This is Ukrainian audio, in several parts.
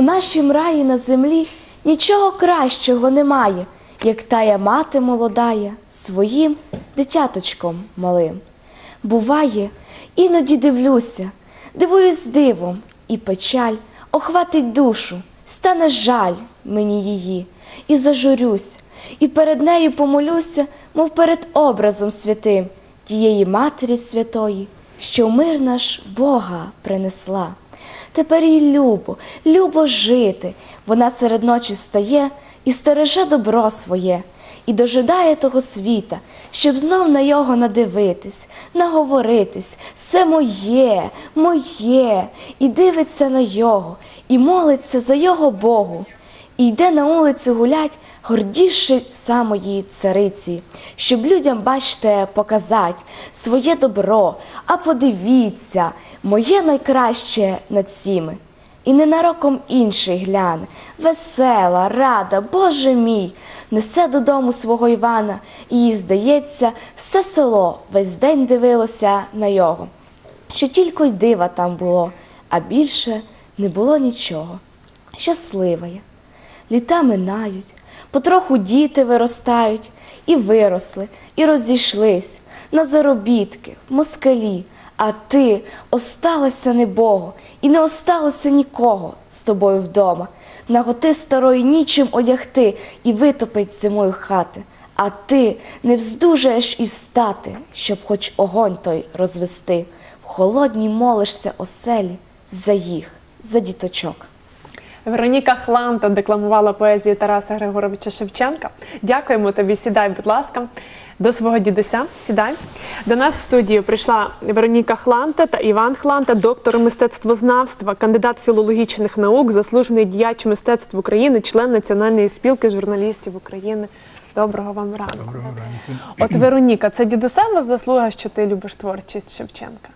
У нашім раї на землі нічого кращого немає, як тая мати молодая своїм дитяточком малим. Буває, іноді дивлюся, дивуюсь дивом, і печаль охватить душу, стане жаль мені її, і зажурюсь, і перед нею помолюся, мов перед образом святим тієї Матері Святої, що мир наш Бога принесла. Тепер їй любо, любо жити. Вона серед ночі стає і стереже добро своє, і дожидає того світа, щоб знов на його надивитись, наговоритись, все моє, моє, і дивиться на його, і молиться за його Богу. І йде на вулицю гулять гордіший самої цариці, щоб людям, бачте, показать своє добро, а подивіться, моє найкраще над всіми. І ненароком інший гляне, весела, рада, Боже мій, несе додому свого Івана, і їй здається, все село весь день дивилося на його, що тільки й дива там було, а більше не було нічого. Щаслива я. Літа минають, потроху діти виростають, і виросли, і розійшлись на заробітки, в москалі. А ти осталася небого, і не осталося нікого з тобою вдома. Наготи старої нічим одягти і витопить зимою хати. А ти не вздужаєш і встати, щоб хоч огонь той розвести. В холодній молишся оселі за їх, за діточок. Вероніка Хланта декламувала поезію Тараса Григоровича Шевченка. Дякуємо тобі. Сідай, будь ласка, до свого дідуся. Сідай. До нас в студію прийшла Вероніка Хланта та Іван Хланта, доктор мистецтвознавства, кандидат філологічних наук, заслужений діяч мистецтв України, член Національної спілки журналістів України. Доброго вам ранку. Доброго ранку. От Вероніка, це дідусева заслуга, що ти любиш творчість Шевченка.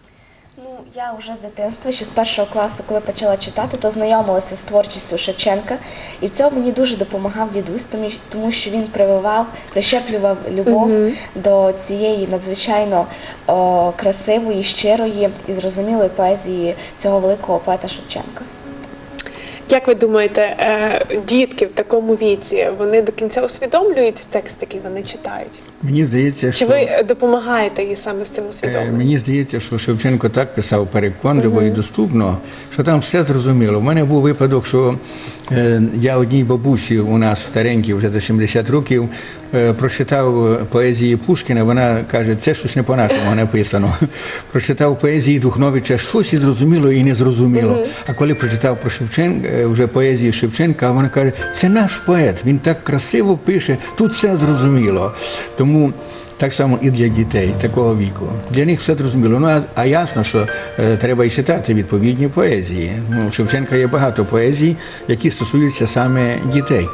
Я вже з дитинства, ще з першого класу, коли почала читати, то знайомилася з творчістю Шевченка, і в цьому мені дуже допомагав дідусь, тому- що він прививав, прищеплював любов до цієї надзвичайно о, красивої, щирої і зрозумілої поезії цього великого поета Шевченка. Як ви думаєте, е, дітки в такому віці вони до кінця усвідомлюють текст, який вони читають? Мені здається, Чи що ви е, допомагаєте їй саме з цим е, усвідомленням? мені здається, що Шевченко так писав переконливо і доступно, що там все зрозуміло. У мене був випадок, що е, я одній бабусі у нас старенькій, вже за 70 років, е, прочитав поезії Пушкіна. Вона каже, це щось не по-нашому написано. Прочитав поезії Духновича, щось і зрозуміло, і не зрозуміло. А коли прочитав про Шевченка, е, вже поезії Шевченка, вона каже, це наш поет, він так красиво пише, тут все зрозуміло. Тому так само і для дітей такого віку. Для них все зрозуміло. Ну а, а ясно, що е, треба і читати відповідні поезії. Ну, у Шевченка є багато поезій, які стосуються саме дітей,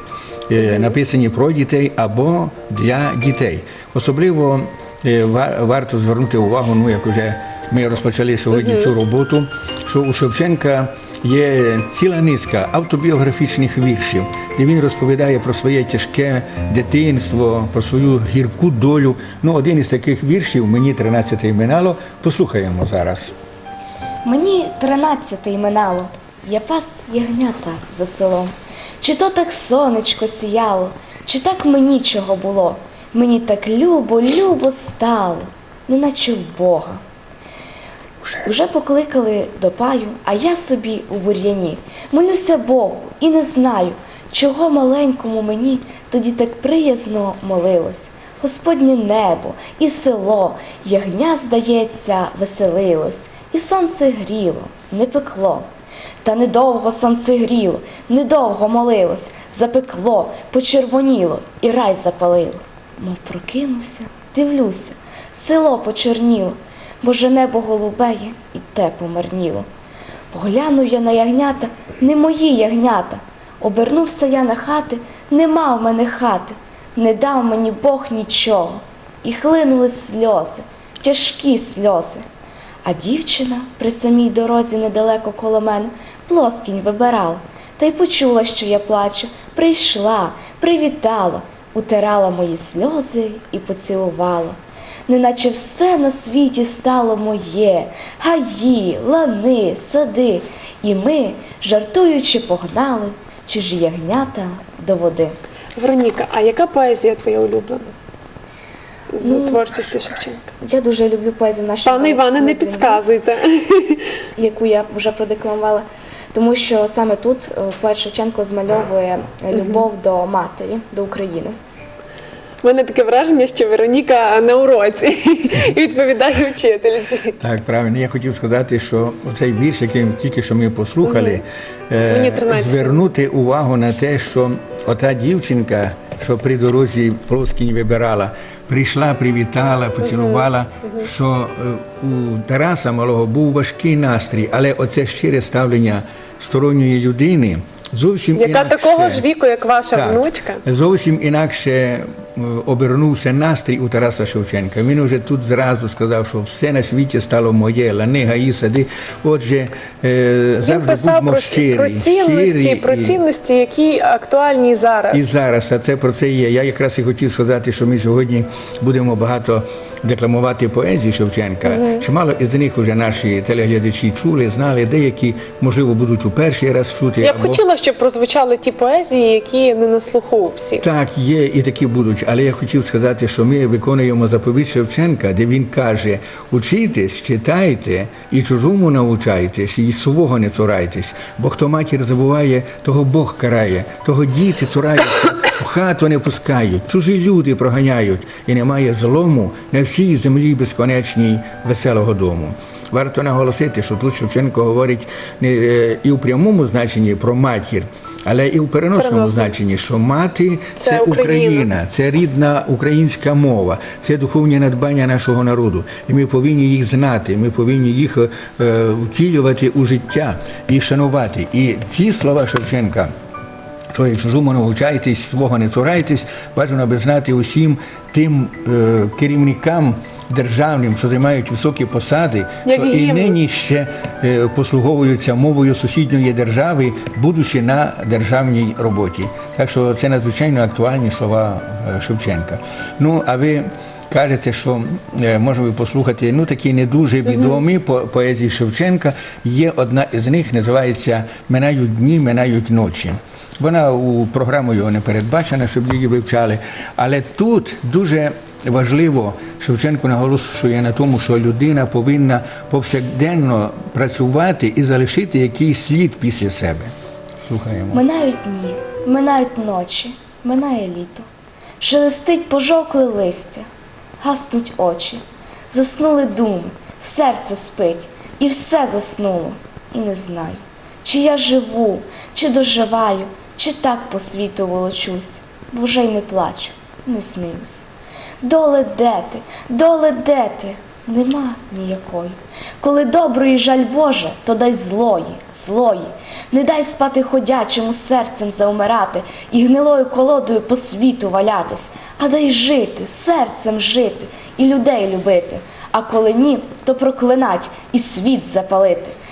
е, написані про дітей або для дітей. Особливо е, варто звернути увагу, ну як вже ми розпочали сьогодні цю роботу, що у Шевченка є ціла низка автобіографічних віршів, де він розповідає про своє тяжке дитинство, про свою гірку долю. Ну, один із таких віршів мені 13 минало. Послухаємо зараз. Мені тринадцяте минало, я пас ягнята за селом. Чи то так сонечко сіяло, чи так мені чого було? Мені так любо, любо стало, неначе в Бога. Уже покликали до паю, а я собі у бур'яні. Молюся Богу і не знаю, чого маленькому мені тоді так приязно молилось. Господнє небо і село, ягня, здається, веселилось, і сонце гріло, не пекло. Та недовго сонце гріло, недовго молилось, запекло, почервоніло і рай запалило. Мов прокинувся, дивлюся, село почерніло, боже небо голубеє і те помарніло. Поглянув я на ягнята, не мої ягнята. Обернувся я на хати, нема в мене хати, не дав мені Бог нічого. І хлинули сльози, тяжкі сльози. А дівчина при самій дорозі недалеко коло мене плоскінь вибирала, та й почула, що я плачу, прийшла, привітала, утирала мої сльози і поцілувала. Неначе все на світі стало моє, гаї, лани, сади. І ми, жартуючи, погнали чужі ягнята до води. Вероніка, а яка поезія твоя улюблена? З творчості Шевченка. Я дуже люблю поезію нашого Пане Іване, не підказуйте. яку я вже продекламувала, тому що саме тут е, поет Шевченко змальовує любов до матері, до України. У мене таке враження, що Вероніка на уроці і відповідає вчительці. Так, правильно. Я хотів сказати, що цей вірш, який тільки що ми послухали, е, звернути увагу на те, що ота дівчинка, що при дорозі Плоскінь вибирала, прийшла, привітала, поцілувала, що е, у Тараса Малого був важкий настрій, але оце щире ставлення сторонньої людини зовсім Яка інакше. такого ж віку, як ваша Так. внучка. Зовсім інакше обернувся настрій у Тараса Шевченка. Він уже тут зразу сказав, що все на світі стало моє, лани, гаї, сади. Отже, е, Він завжди писав будьмо про, щирі, про цінності, щирі про цінності, які актуальні і зараз. і зараз, а це про це є. Я якраз і хотів сказати, що ми сьогодні будемо багато декламувати поезії Шевченка. Чимало із них вже наші телеглядачі чули, знали, деякі, можливо, будуть у перший раз чути. Я б або- хотіла, щоб прозвучали ті поезії, які не на слуху у всіх. Так, є і такі будуть, але я хотів сказати, що ми виконуємо заповідь Шевченка, де він каже: учітесь, читайте і чужому навчайтесь, і свого не цурайтесь, бо хто матір забуває, того Бог карає, того діти цураються, в хату не пускають, чужі люди проганяють, і немає злому на всій землі безконечній веселого дому. Варто наголосити, що тут Шевченко говорить не е, і в прямому значенні про матір, але і в переносному Переносному. значенні, що мати Це це, Україна. Україна, це рідна українська мова, це духовні надбання нашого народу. І ми повинні їх знати, ми повинні їх е, втілювати у життя і шанувати. І ці слова Шевченка. І чужому навчайтесь, свого не цурайтесь, бажано би знати усім тим е, керівникам державним, що займають високі посади, Як що і гімн. нині ще е, послуговуються мовою сусідньої держави, будучи на державній роботі. Так що це надзвичайно актуальні слова е, Шевченка. Ну, а ви кажете, що е, може ви послухати ну такі не дуже відомі по поезії Шевченка. Є одна із них, називається Минають дні, минають ночі. Вона у програму його не передбачена, щоб її вивчали. Але тут дуже важливо Шевченко наголошує на тому, що людина повинна повсякденно працювати і залишити якийсь слід після себе. Слухаємо. Минають дні, минають ночі, минає літо. Шелестить пожовкле листя, гаснуть очі, заснули думи, серце спить, і все заснуло. І не знаю, чи я живу, чи доживаю, чи так по світу волочусь, бо вже й не плачу, не сміюсь. Доле де ти, доле де ти? Нема ніякої. Коли доброї жаль Боже, то дай злої, злої. Не дай спати ходячому серцем заумирати і гнилою колодою по світу валятись, а дай жити, серцем жити і людей любити. А коли ні, то проклинать і світ запалити.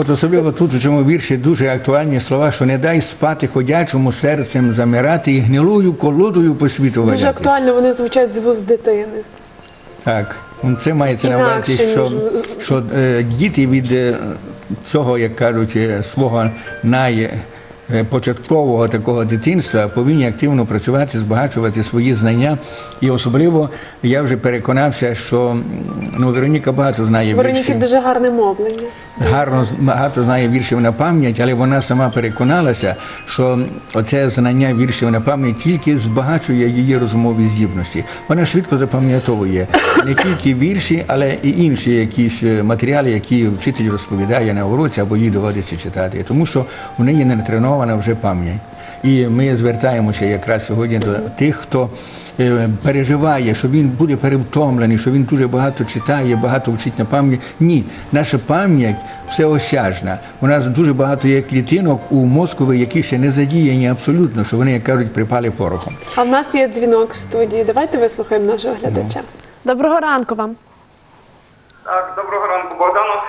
От особливо тут у цьому вірші дуже актуальні слова, що не дай спати ходячому серцем замирати і гнилою колодою по світу Дуже актуально вони звучать з вуз дитини. Так, це мається на увазі, що, що е, діти від е, цього, як кажуть, е, свого найпочаткового такого дитинства повинні активно працювати, збагачувати свої знання. І особливо я вже переконався, що ну, Вероніка багато знає Вероніки дуже гарне мовлення. Гарно багато знає віршів на пам'ять, але вона сама переконалася, що оце знання віршів на пам'ять тільки збагачує її розумові здібності. Вона швидко запам'ятовує не тільки вірші, але і інші якісь е, матеріали, які вчитель розповідає на уроці або їй доводиться читати, тому що у неї не натренована сформована вже пам'ять. І ми звертаємося якраз сьогодні до тих, хто е, переживає, що він буде перевтомлений, що він дуже багато читає, багато вчить на пам'ять. Ні, наша пам'ять всеосяжна. У нас дуже багато є клітинок у мозкові, які ще не задіяні абсолютно, що вони, як кажуть, припали порохом. А в нас є дзвінок в студії. Давайте вислухаємо нашого глядача. Доброго ранку вам. Так, доброго ранку, Богдану.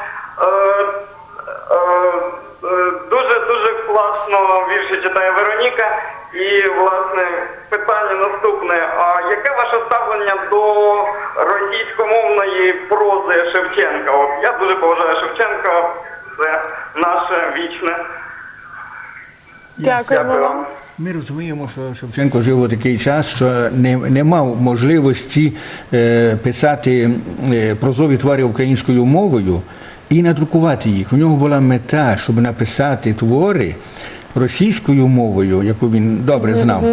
Дуже класно вірші читає Вероніка. І власне питання наступне: а яке ваше ставлення до російськомовної прози Шевченка? От я дуже поважаю Шевченка, це наше вічне. Дякуємо вам. Ми розуміємо, що Шевченко жив у такий час, що не, не мав можливості е, писати е, прозові твори українською мовою і надрукувати їх. У нього була мета, щоб написати твори російською мовою, яку він добре знав,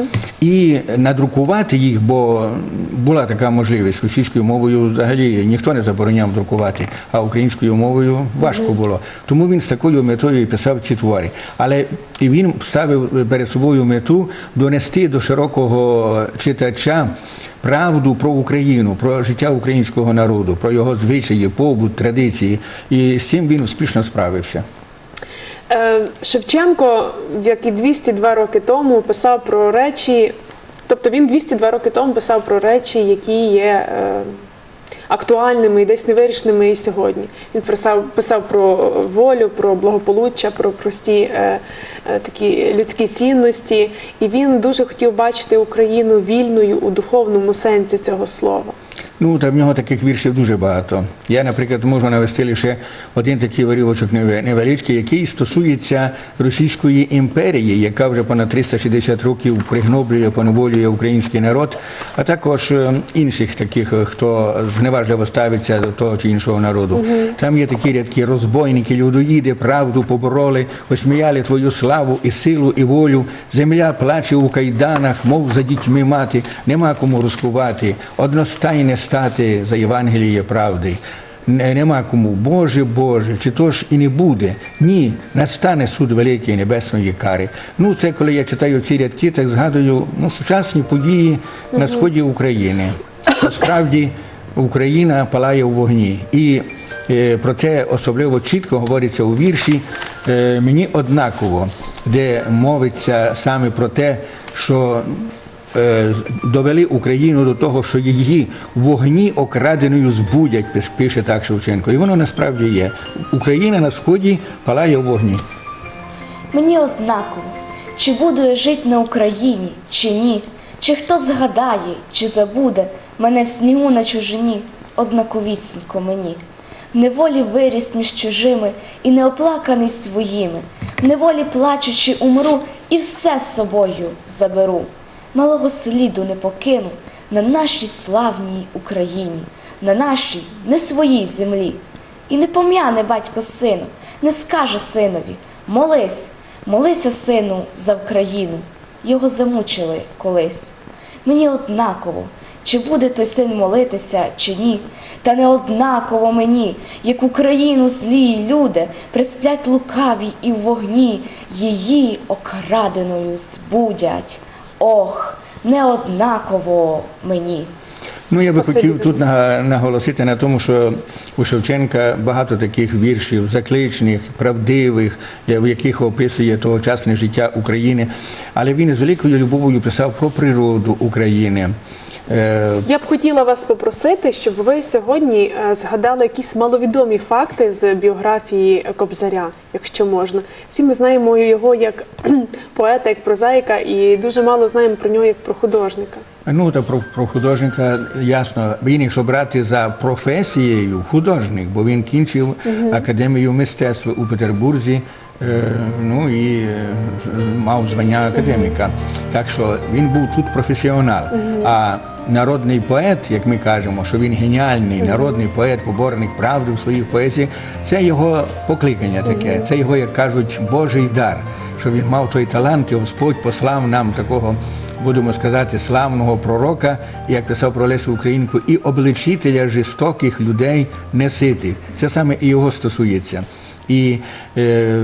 і надрукувати їх, бо була така можливість російською мовою взагалі ніхто не забороняв друкувати, а українською мовою важко було. Тому він з такою метою писав ці твори. Але і він ставив перед собою мету донести до широкого читача правду про Україну, про життя українського народу, про його звичаї, побут, традиції. І з цим він успішно справився. Е, Шевченко, як і 202 роки тому, писав про речі, тобто він 202 роки тому писав про речі, які є е, актуальними і десь невирішеними і сьогодні. Він писав, писав про волю, про благополуччя, про прості е, такі людські цінності. І він дуже хотів бачити Україну вільною у духовному сенсі цього слова. Ну, та в нього таких віршів дуже багато. Я, наприклад, можу навести лише один такий варівочок невеличкий, який стосується Російської імперії, яка вже понад 360 років пригноблює, поневолює український народ, а також е, інших таких, е, хто зневажливо ставиться до того чи іншого народу. Там є такі рядки розбойники, людоїди, правду побороли, осміяли твою славу і силу, і волю. Земля плаче у кайданах, мов за дітьми мати, нема кому розкувати, одностайне стати за Євангеліє правди. Нема кому, Боже, Боже, чи то ж і не буде? Ні, настане суд великий небесної кари. Ну, це коли я читаю ці рядки, так згадую ну, сучасні події на сході України. Насправді Україна палає у вогні. І е, про це особливо чітко говориться у вірші е, мені однаково, де мовиться саме про те, що довели Україну до того, що її вогні окраденою збудять, пише так Шевченко. І воно насправді є. Україна на сході палає у вогні. Мені однаково, чи буду я жити на Україні, чи ні, чи хто згадає, чи забуде мене в снігу на чужині, однаковісінько мені. В неволі виріс між чужими і неоплаканий своїми, в неволі плачучи умру і все з собою заберу. Малого сліду не покину на нашій славній Україні, на нашій не своїй землі. І не пом'яне батько сину, не скаже синові молись, молися, сину, за Україну. Його замучили колись. Мені однаково, чи буде той син молитися, чи ні, та не однаково мені, як Україну злі люди присплять лукаві і в вогні її окраденою збудять. Ох, не однаково мені. Ну, я би хотів тут наголосити на тому, що у Шевченка багато таких віршів, закличних, правдивих, в яких описує тогочасне життя України. Але він з великою любов'ю писав про природу України. Е, Я б хотіла вас попросити, щоб ви сьогодні е, згадали якісь маловідомі факти з біографії Кобзаря, якщо можна. Всі ми знаємо його як поета, як прозаїка, і дуже мало знаємо про нього як про художника. Ну, та про, про художника ясно. Він, якщо брати за професією, художник, бо він кінчив академію мистецтва у Петербурзі. е, Ну і мав звання академіка. Так що він був тут професіонал. А народний поет, як ми кажемо, що він геніальний народний поет, поборник правди в своїх поезіях, це його покликання таке, це його, як кажуть, Божий дар, що він мав той талант, і Господь послав нам такого будемо сказати, славного пророка, як писав про Лесу Українку, і обличителя жорстоких людей неситих. Це саме і його стосується. І е,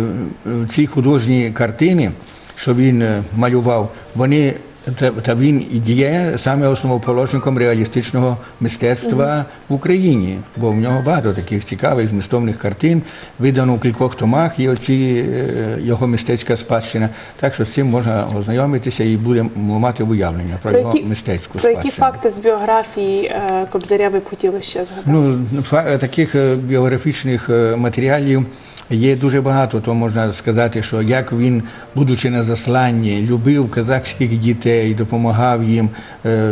ці художні картини що він е, малював, вони та, та він є саме основоположником реалістичного мистецтва в Україні, бо в нього багато таких цікавих змістовних картин, видано у кількох томах, і оці е, його мистецька спадщина. Так що з цим можна ознайомитися і буде мати уявлення про, його мистецьку про які факти з біографії е, Кобзаря ви б хотіли ще згадати? Ну, таких е, біографічних матеріалів є дуже багато. То можна сказати, що як він, будучи на засланні, любив казахських дітей, допомагав їм, е,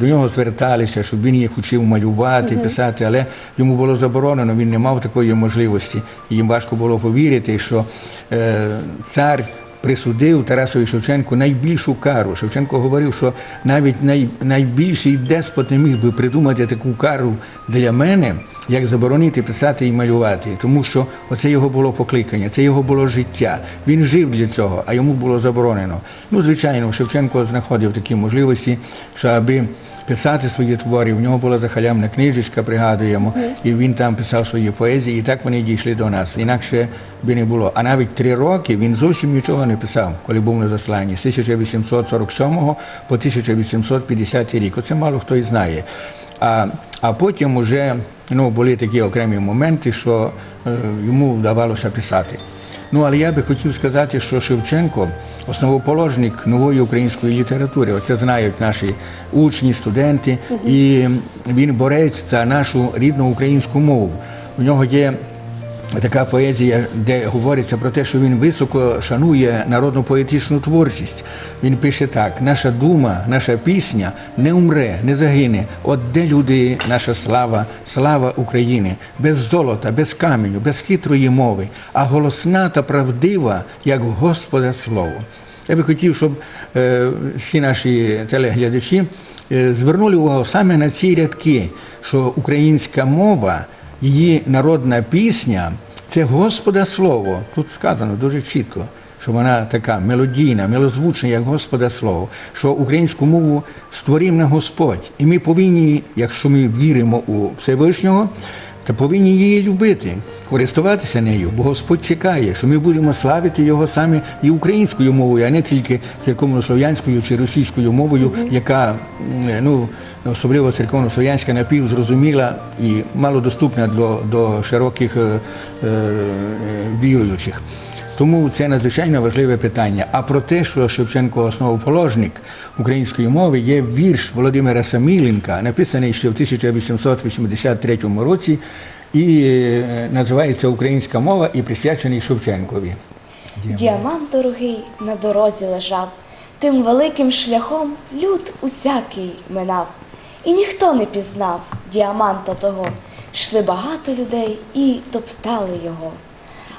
до нього зверталися, щоб він їх учив малювати, писати, але йому було заборонено, він не мав такої можливості. Їм важко було повірити, що е, цар присудив Тарасові Шевченку найбільшу кару. Шевченко говорив, що навіть най, найбільший деспот не міг би придумати таку кару для мене, як заборонити писати і малювати. Тому що оце його було покликання, це його було життя. Він жив для цього, а йому було заборонено. Ну, звичайно, Шевченко знаходив такі можливості, що аби писати свої твори, в нього була захалямна книжечка, пригадуємо, і він там писав свої поезії, і так вони дійшли до нас. Інакше би не було. А навіть три роки він зовсім нічого не писав, коли був на засланні з 1847 по 1850 рік. Оце мало хто і знає. А, а потім вже ну, були такі окремі моменти, що е, йому вдавалося писати. Ну, але я би хотів сказати, що Шевченко основоположник нової української літератури. Оце знають наші учні, студенти, і він борець за нашу рідну українську мову. У нього є така поезія, де говориться про те, що він високо шанує народну поетичну творчість. Він пише так: наша дума, наша пісня не умре, не загине. От де люди, наша слава, слава України, без золота, без каменю, без хитрої мови, а голосна та правдива, як Господа слово. Я би хотів, щоб е, всі наші телеглядачі е, звернули увагу саме на ці рядки, що українська мова, її народна пісня це Господа Слово. Тут сказано дуже чітко, що вона така мелодійна, милозвучна, як Господа Слово, що українську мову створив на Господь. І ми повинні, якщо ми віримо у Всевишнього, то повинні її любити, користуватися нею, бо Господь чекає, що ми будемо славити його саме і українською мовою, а не тільки церковнослов'янською чи російською мовою, яка ну особливо церковнослов'янська напівзрозуміла і малодоступна до, до широких е, е, віруючих. Тому це надзвичайно важливе питання. А про те, що Шевченко основоположник української мови, є вірш Володимира Саміленка, написаний ще в 1883 році, і е, називається Українська мова і присвячений Шевченкові. Діамант дорогий на дорозі лежав, тим великим шляхом люд усякий минав. І ніхто не пізнав діаманта того. Йшли багато людей і топтали його.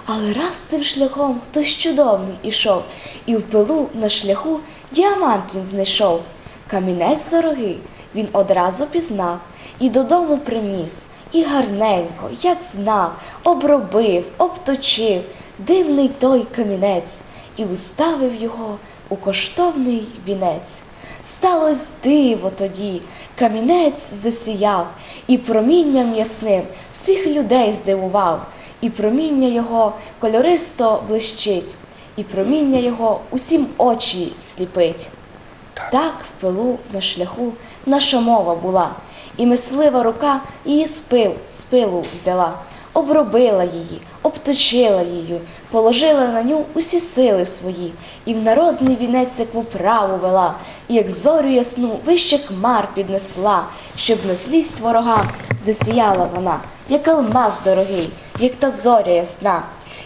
Але раз тим шляхом хтось чудовний ішов, і в пилу на шляху діамант він знайшов. Камінець дорогий він одразу пізнав і додому приніс, і гарненько, як знав, обробив, обточив дивний той камінець і уставив його у коштовний вінець. Сталось диво тоді, камінець засіяв, і промінням ясним всіх людей здивував, і проміння його кольористо блищить, і проміння його усім очі сліпить. Так в пилу на шляху наша мова була, і мислива рука її з пил, з пилу взяла, обробила її, обточила її, положила на ню усі сили свої, і в народний вінець як в управу вела, і як зорю ясну вище хмар піднесла, щоб на злість ворога засіяла вона, як алмаз дорогий, як та зоря ясна.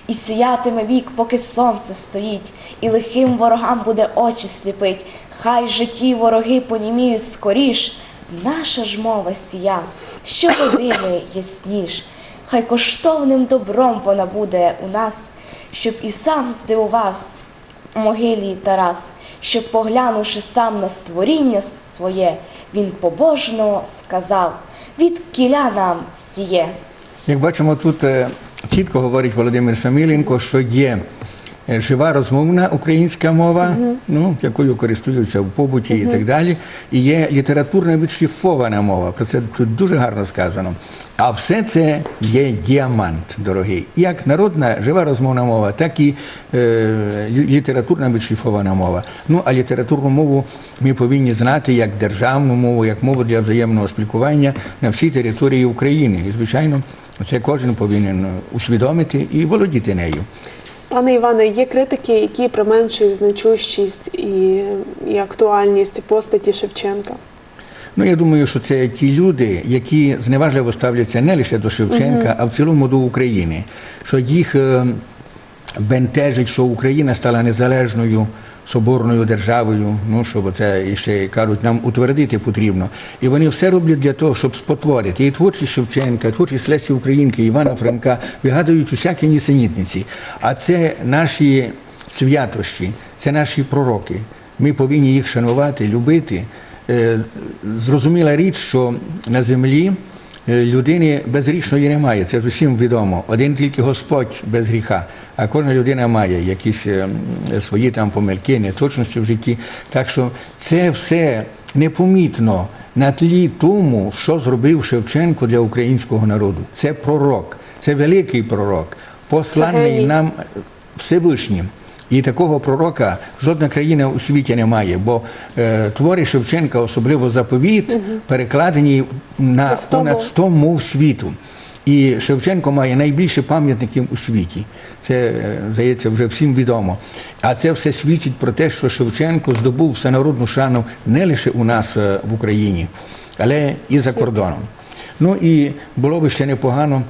І сіятиме вік, поки сонце стоїть, і лихим ворогам буде очі сліпить. Хай же ті вороги поніміють скоріш. Наша ж мова сія, щогодини ясніш. Хай коштовним добром вона буде у нас, щоб і сам здивувався у могилі Тарас, щоб, поглянувши сам на створіння своє, він побожно сказав: від кіля нам сіє. Як бачимо, тут е, чітко говорить Володимир Саміленко, що є жива розмовна українська мова, ну, якою користуються в побуті і так далі. І є літературна відшліфована мова. Про це тут дуже гарно сказано. А все це є діамант, дорогий. Як народна жива розмовна мова, так і е, лі- літературна відшліфована мова. Ну а літературну мову ми повинні знати як державну мову, як мову для взаємного спілкування на всій території України. І звичайно, це кожен повинен усвідомити і володіти нею. Пане Іване, є критики, які применшують значущість і, і актуальність постаті Шевченка. Ну, я думаю, що це ті люди, які зневажливо ставляться не лише до Шевченка, а в цілому до України. Що їх е, бентежить, що Україна стала незалежною соборною державою. Ну, щоб це ще кажуть, нам утвердити потрібно. І вони все роблять для того, щоб спотворити. І творчість Шевченка, і творчість Лесі Українки, Івана Франка вигадують усякі нісенітниці. А це наші святощі, це наші пророки. Ми повинні їх шанувати, любити. Е, Зрозуміла річ, що на землі людини безгрішної немає, це ж усім відомо. Один тільки Господь без гріха, а кожна людина має якісь е, свої там помилки, неточності в житті. Так що це все непомітно на тлі тому, що зробив Шевченко для українського народу. Це пророк, це великий пророк, посланий нам Всевишнім. І такого пророка жодна країна у світі не має, бо е, твори Шевченка, особливо заповіт, перекладені на понад мов. 100 мов світу. І Шевченко має найбільше пам'ятників у світі. Це, е, здається, вже всім відомо. А це все свідчить про те, що Шевченко здобув всенародну шану не лише у нас е, в Україні, але і за кордоном. Ну і було би ще непогано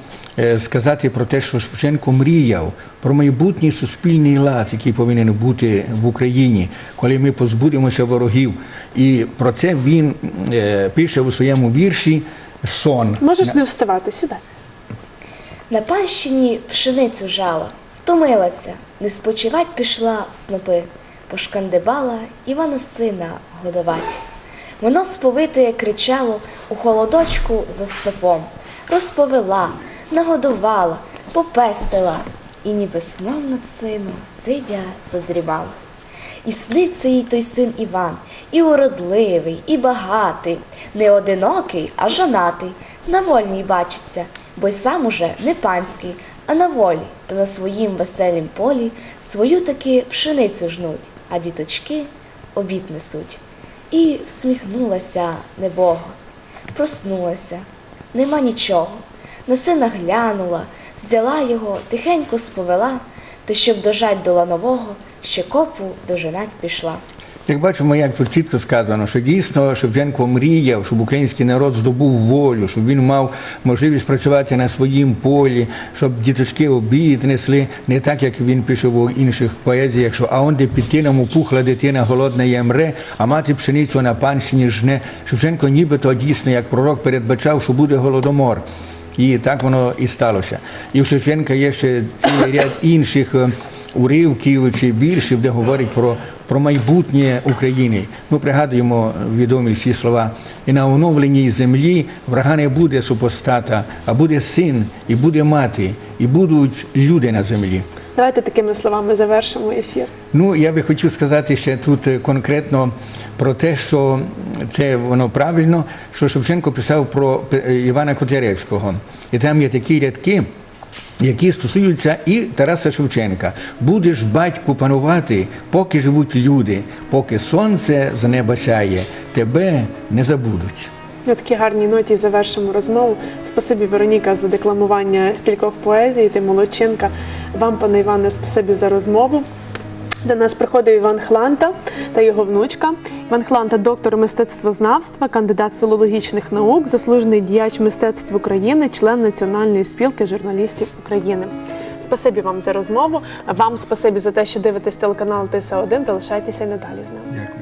сказати про те, що Шевченко мріяв про майбутній суспільний лад, який повинен бути в Україні, коли ми позбудемося ворогів. І про це він е, пише у своєму вірші Сон. Можеш не вставати, сідай. На панщині пшеницю жала, втомилася, не спочивать пішла в снопи, пошкандибала Івана сина годовать. Воно сповите кричало у холодочку за снопом, розповела, нагодувала, попестила, і ніби сном над сином сидя задрімала. І сниться їй той син Іван, і уродливий, і багатий, не одинокий, а жонатий, на вольній бачиться, бо й сам уже не панський, а на волі, то на своїм веселім полі свою таки пшеницю жнуть, а діточки обід несуть. І всміхнулася небого, проснулася, нема нічого. На сина глянула, взяла його, тихенько сповела, та щоб дожать до ланового, ще копу доженать пішла. Як бачимо, як тут чітко сказано, що дійсно Шевченко мріяв, щоб український народ здобув волю, щоб він мав можливість працювати на своїм полі, щоб діточки обід несли, не так, як він пише в інших поезіях, що а он де під тином пухла дитина голодна ямре, а мати пшеницю на панщині жне. Шевченко нібито дійсно, як пророк, передбачав, що буде голодомор. І так воно і сталося. І в Шевченка є ще цілий ряд інших е, уривків чи віршів, де говорить про, про майбутнє України. Ми пригадуємо відомі всі слова. І на оновленій землі врага не буде супостата, а буде син, і буде мати, і будуть люди на землі. Давайте такими словами завершимо ефір. Ну, я би хотів сказати ще тут е, конкретно про те, що це воно правильно, що Шевченко писав про П- Івана Котляревського. І там є такі рядки, які стосуються і Тараса Шевченка. Будеш батьку панувати, поки живуть люди, поки сонце з неба сяє, тебе не забудуть. На такій гарній ноті завершимо розмову. Спасибі, Вероніка, за декламування стількох поезій, ти молодчинка. Вам, пане Іване, спасибі за розмову. До нас приходив Іван Хланта та його внучка. Іван Хланта, доктор мистецтвознавства, кандидат філологічних наук, заслужений діяч мистецтв України, член Національної спілки журналістів України. Спасибі вам за розмову. Вам спасибі за те, що дивитесь телеканал Тиса 1 Залишайтеся й надалі з нами. Дякую.